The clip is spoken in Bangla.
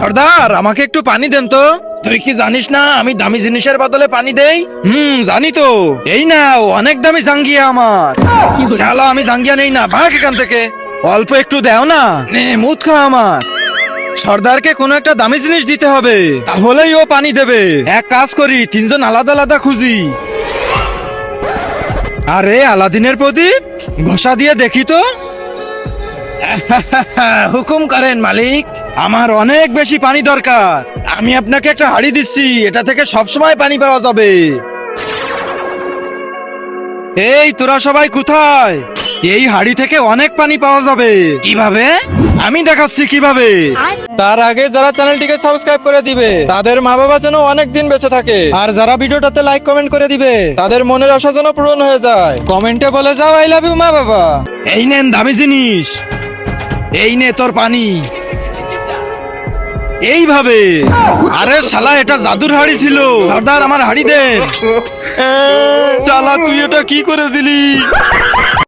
সর্দার, আমাকে একটু পানি দেন তো। তুই কি জানিস না, আমি দামি জিনিসের বদলে পানি দেই? হুম, জানি তো। এই নাও অনেক দামি জাঙ্গিয়া আমার। শালা, আমি জাঙ্গিয়া নেই না, ভাগ এখান থেকে। অল্প একটু দেও না। নে, মুদ খা আমার। সর্দারকে কোনো একটা দামি জিনিস দিতে হবে, তাহলেই ও পানি দেবে। এক কাজ করি, তিনজন আলাদা আলাদা খুঁজি। আরে, আলাদিনের প্রদীপ, ঘষা দিয়ে দেখি তো। হুকুম করেন মালিক। আমার অনেক বেশি পানি দরকার। আমি আপনাকে একটা হাড়ি দিচ্ছি। এটা থেকে সবসময় পানি পাওয়া যাবে। এই তোরা সবাই কোথায়? এই হাড়ি থেকে অনেক পানি পাওয়া যাবে। কীভাবে? আমি দেখাচ্ছি কীভাবে। তার আগে যারা চ্যানেলটিকে সাবস্ক্রাইব করে দিবে তাদের মা বাবা যেন অনেক দিন বেঁচে থাকে। আর যারা ভিডিওটাতে লাইক কমেন্ট করে দিবে তাদের মনের আশা যেন পূরণ হয়ে যায়। কমেন্টে বলে যাও আই লাভ ইউ মা বাবা এই নেন দামি জিনিস। এই নে তোর পানি। এইভাবে। আরে শালা, এটা জাদুর হাড়ি ছিল। সর্দার, আমার হাড়ি দে। চালা তুই এটা কি করে দিলি?